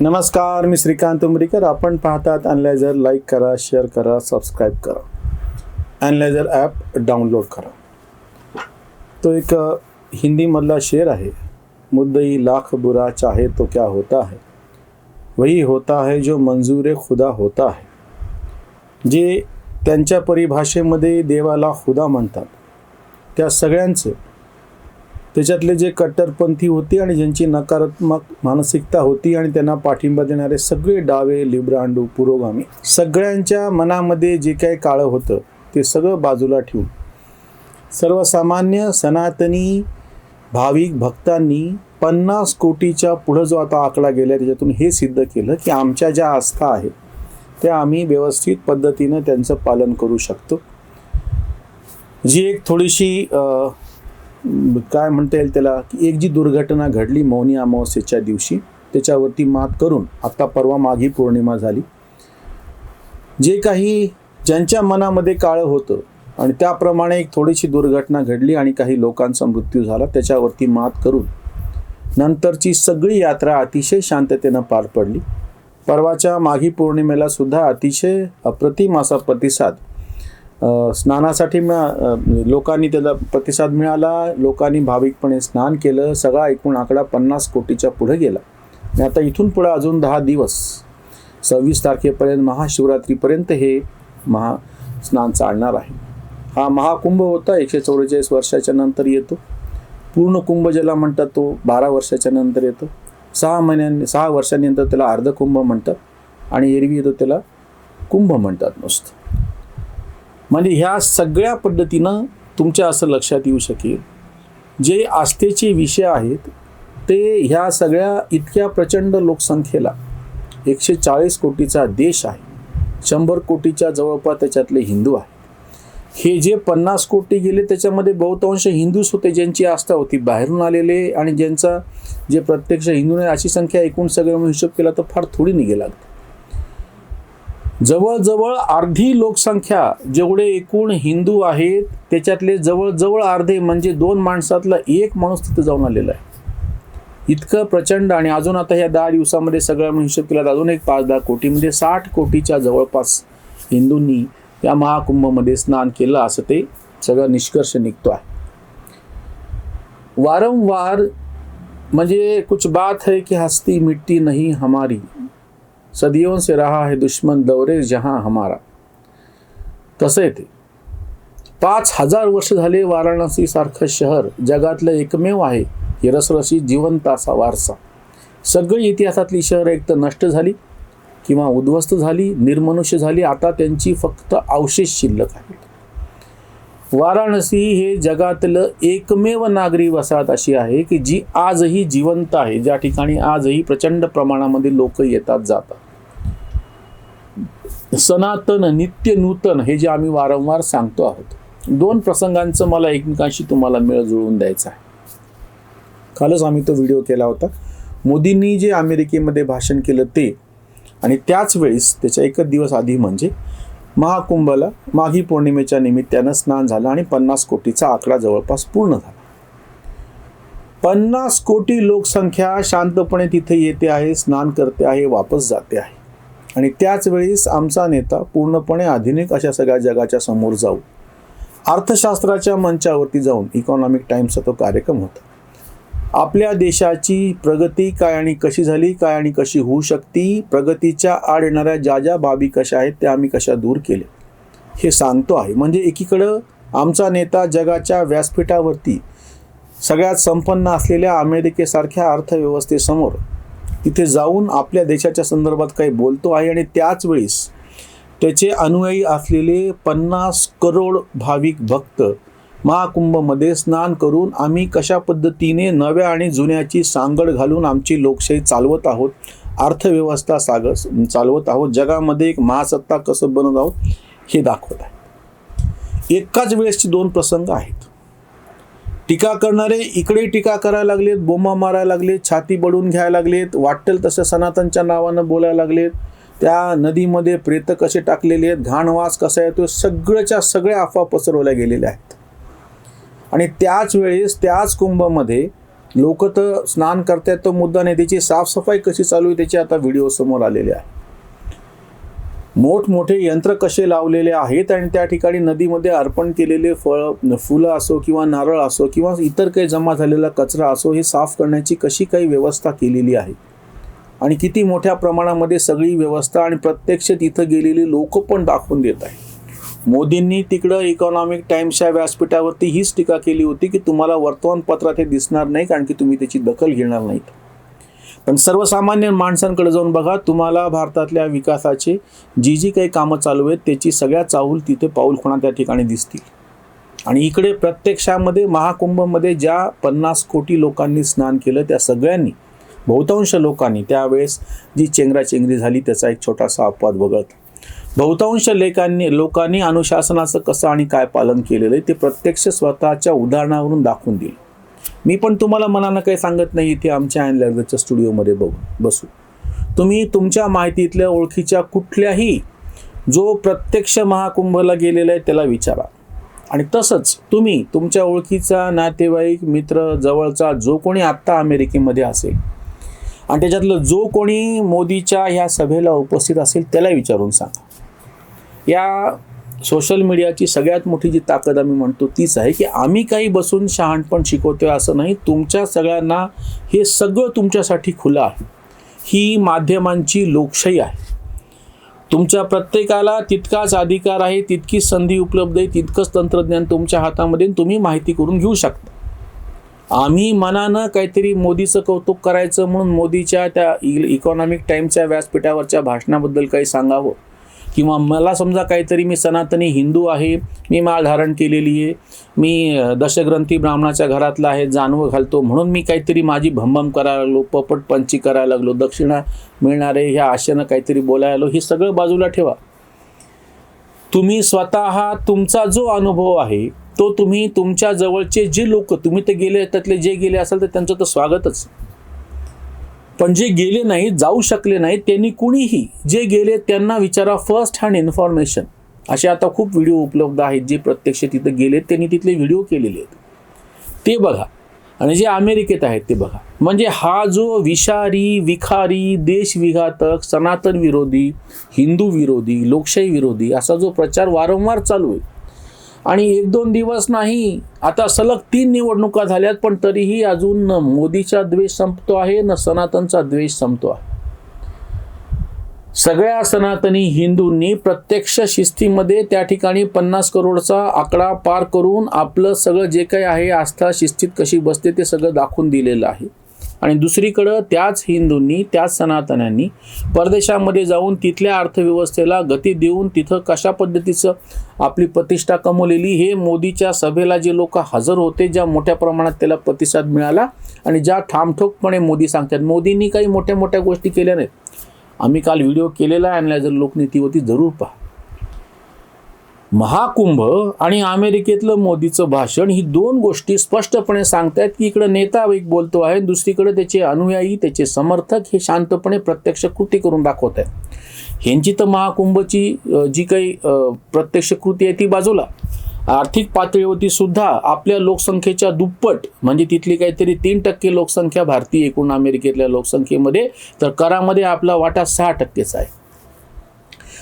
नमस्कार मी श्रीकांत उमरीकर. आपण पाहतात अनलायझर लाईक करा शेअर करा सबस्क्राईब करा. अनलायझर ॲप डाउनलोड करा. तो एक हिंदीमधला शेर आहे. मुद्दई लाख बुरा चाहे तो क्या होता है. वही होता है जो मंजूर खुदा होता है. जे त्यांच्या परिभाषेमध्ये देवाला खुदा म्हणतात. त्या सगळ्यांचं त्याच्यातले जे कट्टरपंथी होते आणि ज्यांची नकारात्मक मानसिकता होती आणि त्यांना पाठिंबा देणारे सगळे डावे लिब्रांडू पुरोगामी सगळ्यांच्या मनामध्ये जे काही काळं होतं ते सगळं बाजूला ठेवून सर्वसामान्य सनातनी भाविक भक्तांनी पन्नास कोटीच्या पुढं जो आता आकडा गेला त्याच्यातून हे सिद्ध केलं की आमच्या ज्या आस्था आहेत त्या आम्ही व्यवस्थित पद्धतीनं त्यांचं पालन करू शकतो. जी एक थोडीशी काय म्हणता येईल त्याला? की एक जी दुर्घटना घडली मौनी अमावस्येच्या दिवशी त्याच्यावरती मात करून आत्ता परवा माघी पौर्णिमा झाली. जे काही ज्यांच्या मनामध्ये काळं होतं आणि त्याप्रमाणे एक थोडीशी दुर्घटना घडली आणि काही लोकांचा मृत्यू झाला त्याच्यावरती मात करून नंतरची सगळी यात्रा अतिशय शांततेनं पार पडली. परवाच्या माघी पौर्णिमेला सुद्धा अतिशय अप्रतिम असा प्रतिसाद स्नानासाठी मिळा म्हणजे लोकांनी त्याला प्रतिसाद मिळाला लोकांनी भाविकपणे स्नान केलं सगळा एकूण आकडा पन्नास कोटीच्या पुढे गेला. आणि आता इथून पुढे अजून दहा दिवस सव्वीस तारखेपर्यंत महाशिवरात्रीपर्यंत हे महा स्नान चालणार आहे. हा महाकुंभ होता एकशे चौवेचाळीस वर्षाच्या नंतर येतो. पूर्ण कुंभ ज्याला म्हणतात तो बारा वर्षाच्या नंतर येतो. सहा महिन्यांनी सहा वर्षांनंतर त्याला अर्धकुंभ म्हणतात आणि एरवी येतो त्याला कुंभ म्हणतात नुसतं. म्हणजे ह्या सगळ्या पद्धतीनं तुमच्या असं लक्षात येऊ शकेल. जे आस्थेचे विषय आहेत ते ह्या सगळ्या इतक्या प्रचंड लोकसंख्येला एकशे चाळीस कोटीचा देश आहे शंभर कोटीच्या जवळपास त्याच्यातले हिंदू आहेत. हे जे पन्नास कोटी गेले त्याच्यामध्ये बहुतांश हिंदूच होते ज्यांची आस्था होती बाहेरून आलेले आणि ज्यांचा जे प्रत्यक्ष हिंदू नाही अशी संख्या एकूण सगळं हिशोब केला तर फार थोडी निघे लागते. जवळजवळ अर्धी लोकसंख्या जेवढे एकूण हिंदू आहेत त्याच्यातले जवळजवळ अर्धे म्हणजे दोन माणसातला एक माणूस तिथं जाऊन आलेला आहे. इतकं प्रचंड आणि अजून आता ह्या दहा दिवसामध्ये सगळं हिशोब केला तर अजून एक पाच दहा कोटी म्हणजे साठ कोटीच्या जवळपास हिंदूंनी या महाकुंभमध्ये स्नान केलं असं ते सगळं निष्कर्ष निघतो आहे. वारंवार म्हणजे कुछ बात है कि हस्ती मिट्टी नहीं हमारी. सदियों से रहा है दुश्मन दौरे जहां हमारा। तसं आहे ते पाच हजार वर्ष झाले वाराणसी सारखं शहर जगातलं एकमेव आहे हे रसरशी जिवंत असा वारसा। सगळी इतिहासातली शहरं एक तर नष्ट झाली किंवा उद्ध्वस्त झाली निर्मनुष्य झाली आता त्यांची फक्त अवशेष शिल्लक आहेत। वाराणसी हे जगातलं एकमेव नागरी वसाहत अशी आहे की जी आजही जिवंत आहे ज्या ठिकाणी आजही प्रचंड प्रमाणामध्ये लोक येतात जातात। सनातन नित्य नूतन हे जे आम्ही वारंवार सांगतो आहोत. दोन प्रसंगांचं मला एकमेकांशी तुम्हाला मेळ जुळवून द्यायचा आहे. कालच आम्ही तो व्हिडिओ केला होता. मोदींनी जे अमेरिकेमध्ये भाषण केलं ते आणि त्याच वेळेस त्याच्या एकच दिवस आधी म्हणजे महाकुंभला माघी पौर्णिमेच्या निमित्तानं स्नान झालं आणि पन्नास कोटीचा आकडा जवळपास पूर्ण झाला. पन्नास कोटी लोकसंख्या शांतपणे तिथे येते आहे स्नान करते आहे वापस जाते आहे. आणि त्याच वेळेस आमचा नेता पूर्णपणे आधुनिक अशा सगळ्या जगाच्या समोर जाऊन अर्थशास्त्राच्या मंचावरती जाऊन इकॉनॉमिक टाइम्सचा तो कार्यक्रम होता. आपल्या देशाची प्रगती काय आणि कशी झाली काय आणि कशी होऊ शकती प्रगतीच्या आड येणाऱ्या ज्या ज्या बाबी कशा आहेत त्या आम्ही कशा दूर केल्या हे सांगतो आहे. म्हणजे एकीकडं आमचा नेता जगाच्या व्यासपीठावरती सगळ्यात संपन्न असलेल्या अमेरिकेसारख्या अर्थव्यवस्थेसमोर तिथे जाऊन आपल्या देशाच्या संदर्भात काही बोलतो आहे आणि त्याच वेळेस त्याचे अनुयायी असलेले पन्नास करोड भाविक भक्त महाकुंभमध्ये स्नान करून आम्ही कशा पद्धतीने नव्या आणि जुन्याची सांगड घालून आमची लोकशाही चालवत आहोत अर्थव्यवस्था सागर चालवत आहोत जगामध्ये एक महासत्ता कसं बनत आहोत हे दाखवत आहे. एकाच वेळेसचे दोन प्रसंग आहेत. टीका करणारे इकडे टीका करायला लागलेत बोंबा मारायला लागलेत छाती बडून घ्यायला लागलेत वाटेल तसं सनातनच्या नावानं बोलायला लागलेत. त्या नदीमध्ये प्रेत कसे टाकलेले आहेत घाणवास कसा येतो सगळ्याच्या सगळ्या अफवा पसरवल्या गेलेल्या आहेत. आणि त्याच वेळेस त्याच कुंभमध्ये लोक तर स्नान करतायत तो मुद्दा नाही त्याची साफसफाई कशी चालू आहे त्याचे आता व्हिडिओ समोर आलेले आहे. मोठमोठे यंत्र कसे लावलेले आहेत आणि त्या ठिकाणी नदीमध्ये अर्पण केलेले फळ फुलं असो किंवा नारळ असो किंवा इतर काही जमा झालेला कचरा असो हे साफ करण्याची कशी काही व्यवस्था केलेली आहे? आणि किती मोठ्या प्रमाणामध्ये सगळी व्यवस्था आणि प्रत्यक्ष तिथं गेलेली लोक पण दाखवून देत आहे मोदींनी तिकडं इकॉनॉमिक टाईम्सच्या व्यासपीठावरती हीच टीका केली होती की तुम्हाला वर्तमानपत्रात हे दिसणार नाही कारण की तुम्ही त्याची दखल घेणार नाहीत. पण सर्वसामान्य माणसांकडे जाऊन बघा तुम्हाला भारतातल्या विकासाचे जी जी काही कामं चालू आहेत त्याची सगळ्या चाहूल तिथे पाऊल खुणा त्या ठिकाणी दिसतील. आणि इकडे प्रत्यक्षामध्ये महाकुंभमध्ये ज्या पन्नास कोटी लोकांनी स्नान केलं त्या सगळ्यांनी बहुतांश लोकांनी त्यावेळेस जी चेंगराचेंगरी झाली त्याचा एक छोटासा अपवाद वगळत. बहुतांश लेखांनी लोकांनी अनुशासनाचं कसं आणि काय पालन केलेलं आहे ते प्रत्यक्ष स्वतःच्या उदाहरणावरून दाखवून दिलं. मी पण तुम्हाला मनानं काही सांगत नाही इथे आमच्या अँडलॅडच्या स्टुडिओमध्ये बघू बसू. तुम्ही तुमच्या माहितीतल्या ओळखीच्या कुठल्याही जो प्रत्यक्ष महाकुंभला गेलेला आहे त्याला विचारा. आणि तसंच तुम्ही तुमच्या ओळखीचा नातेवाईक मित्र जवळचा जो कोणी आत्ता अमेरिकेमध्ये असेल आणि त्याच्यातलं जो कोणी मोदीच्या ह्या सभेला उपस्थित असेल त्याला विचारून सांगा. या सोशल मीडियाची सगळ्यात मोठी जी ताकद आम्ही म्हणतो तीच आहे की आम्ही काही बसून शहाणपण शिकवतोय असं नाही तुमच्या सगळ्यांना हे सगळं तुमच्यासाठी खुलं आहे. ही माध्यमांची लोकशाही आहे. तुमच्या प्रत्येकाला तितकाच अधिकार आहे तितकीच संधी उपलब्ध आहे तितकंच तंत्रज्ञान तुमच्या हातामध्ये तुम्ही माहिती करून घेऊ शकता. आम्ही मनानं काहीतरी मोदीचं कौतुक करायचं म्हणून मोदीच्या त्या इकॉनॉमिक टाईमच्या व्यासपीठावरच्या भाषणाबद्दल काही सांगावं? किंवा मला समजा काहीतरी मी सनातनी हिंदू आहे मी माळ धारण केलेली आहे मी दशग्रंथी ब्राह्मणाच्या घरातला आहे जानवं घालतो म्हणून मी काहीतरी माझी भंभम करायला लागलो पपट पंची करायला लागलो दक्षिणा मिळणारे ह्या आशेनं काहीतरी बोलायला लागलो हे सगळं बाजूला ठेवा. तुम्ही स्वतः तुमचा जो अनुभव आहे तो तुम्ही तुमच्या जवळचे जे लोक तुम्ही ते गेले त्यातले जे गेले असाल तर त्यांचं तर स्वागतच. पण जे गेले नाहीत जाऊ शकले नाहीत त्यांनी कुणीही जे गेले त्यांना विचारा फर्स्ट हँड इन्फॉर्मेशन असे आता खूप व्हिडिओ उपलब्ध आहेत जे प्रत्यक्ष तिथं गेलेत त्यांनी तिथले व्हिडिओ केलेले आहेत. ते बघा. आणि जे अमेरिकेत आहेत ते बघा. म्हणजे हा जो विषारी विखारी देशविघातक सनातन विरोधी हिंदू विरोधी लोकशाही विरोधी असा जो प्रचार वारंवार चालू आहे आणि एक दोन दिवस नाही आता सलग तीन निवडणुका झाल्यात पण तरीही अजून न मोदीचा द्वेष संपतो आहे न सनातनचा द्वेष संपतो आहे. सगळ्या सनातनी हिंदूंनी प्रत्यक्ष शिस्तीमध्ये त्या ठिकाणी पन्नास करोडचा आकडा पार करून आपलं सगळं जे काही आहे आस्था शिस्तीत कशी बसते ते सगळं दाखवून दिलेलं आहे. आणि दुसरीकडं त्याच हिंदूंनी त्याच सनातन्यांनी परदेशामध्ये जाऊन तिथल्या अर्थव्यवस्थेला गती देऊन तिथं कशा पद्धतीचं आपली प्रतिष्ठा कमवलेली हे मोदीच्या सभेला जे लोक हजर होते ज्या मोठ्या प्रमाणात त्याला प्रतिसाद मिळाला आणि ज्या ठामठोकपणे मोदी सांगतात मोदींनी काही मोठ्या मोठ्या गोष्टी केल्या नाहीत. आम्ही काल व्हिडिओ केलेला आहे जर लोकनीतीवरती जरूर पहा. महाकुंभ आणि अमेरिकेतलं मोदीचं भाषण ही दोन गोष्टी स्पष्टपणे सांगतायत की इकडं नेता एक बोलतो आहे दुसरीकडे त्याचे अनुयायी त्याचे समर्थक हे शांतपणे प्रत्यक्ष कृती करून दाखवत आहेत ह्यांची तर महाकुंभची जी काही प्रत्यक्ष कृती आहे ती बाजूला. आर्थिक पातळीवरती सुद्धा आपल्या लोकसंख्येच्या दुप्पट म्हणजे तिथली काहीतरी तीन टक्के लोकसंख्या भारतीय एकूण अमेरिकेतल्या लोकसंख्येमध्ये तर करामध्ये आपला वाटा सहा टक्केचा आहे.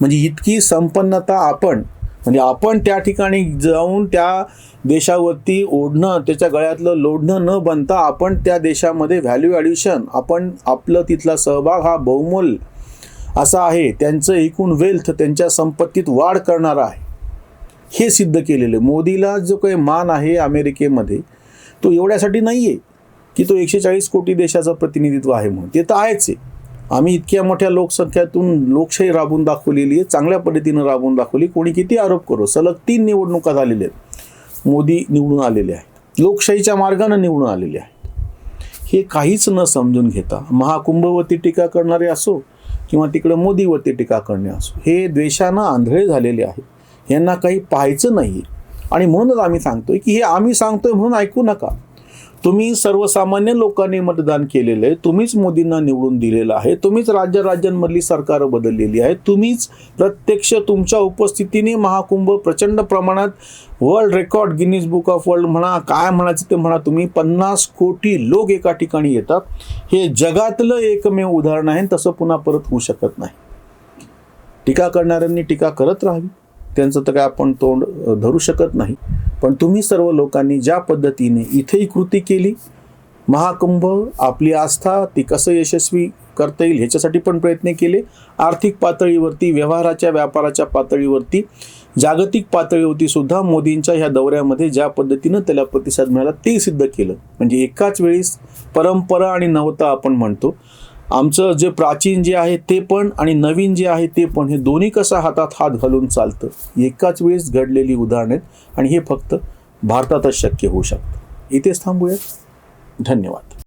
म्हणजे इतकी संपन्नता आपण म्हणजे आपण त्या ठिकाणी जाऊन त्या देशावरती ओढणं त्याच्या गळ्यातलं लोढणं न बनता आपण त्या देशामध्ये व्हॅल्यू ॲडिशन आपण आपलं तिथला सहभाग हा बहुमोल असा आहे. त्यांचं एकूण वेल्थ त्यांच्या संपत्तीत वाढ करणारा आहे. हे सिद्ध केलेलं आहे. मोदीला जो काही मान आहे अमेरिकेमध्ये तो एवढ्यासाठी नाही आहे की तो एकशे चाळीस कोटी देशाचं प्रतिनिधित्व आहे म्हणून. ते तर आहेच आहे. आम्ही इतक्या मोठ्या लोकसंख्यातून लोकशाही राबवून दाखवलेली आहे चांगल्या पद्धतीनं राबवून दाखवली. कोणी किती आरोप करो सलग तीन निवडणुका झालेल्या आहेत. मोदी निवडून आलेले आहेत. लोकशाहीच्या मार्गानं निवडून आलेले आहेत. हे काहीच न समजून घेता महाकुंभवरती टीका करणारे असो किंवा तिकडं मोदीवरती टीका करणे असो हे द्वेषानं आंधळे झालेले आहेत. यांना काही पाहायचं नाही आणि म्हणूनच आम्ही सांगतोय की हे आम्ही सांगतोय म्हणून ऐकू नका. तुम्ही सर्वसामान्य लोकांनी मतदान केलेलं आहे. तुम्हीच मोदींना निवडून दिलेलं आहे. तुम्हीच राज्य राज्यांमधली सरकार बदललेली आहे तुम्हीच प्रत्यक्ष तुमच्या उपस्थितीने महाकुंभ प्रचंड प्रमाणात world record Guinness book of world म्हणा काय म्हणायचं ते म्हणा तुम्ही पन्नास कोटी लोक एका ठिकाणी येतात. हे जगातलं एकमेव उदाहरण आहे तसं पुन्हा परत होऊ शकत नाही. टीका करणाऱ्यांनी टीका करत राहावी. त्यांचं तर काय आपण तोंड धरू शकत नाही. पण तुम्ही सर्व लोकांनी ज्या पद्धतीने इथेही कृती केली महाकुंभ आपली आस्था ती कसं यशस्वी करता येईल ह्याच्यासाठी पण प्रयत्न केले. आर्थिक पातळीवरती व्यवहाराच्या व्यापाराच्या पातळीवरती जागतिक पातळीवरती सुद्धा मोदींच्या ह्या दौऱ्यामध्ये ज्या पद्धतीनं त्याला प्रतिसाद मिळाला ते सिद्ध केलं. म्हणजे एकाच वेळेस परंपरा आणि नवता आपण म्हणतो. आमचं जे प्राचीन जे आहे ते पण आणि नवीन जे आहे ते पण हे दोन्ही कसं हातात हात घालून चालतं एकाच वेळेस घडलेली उदाहरणं आहेत आणि हे फक्त भारतातच शक्य होऊ शकतं. इथेच थांबूयात. धन्यवाद.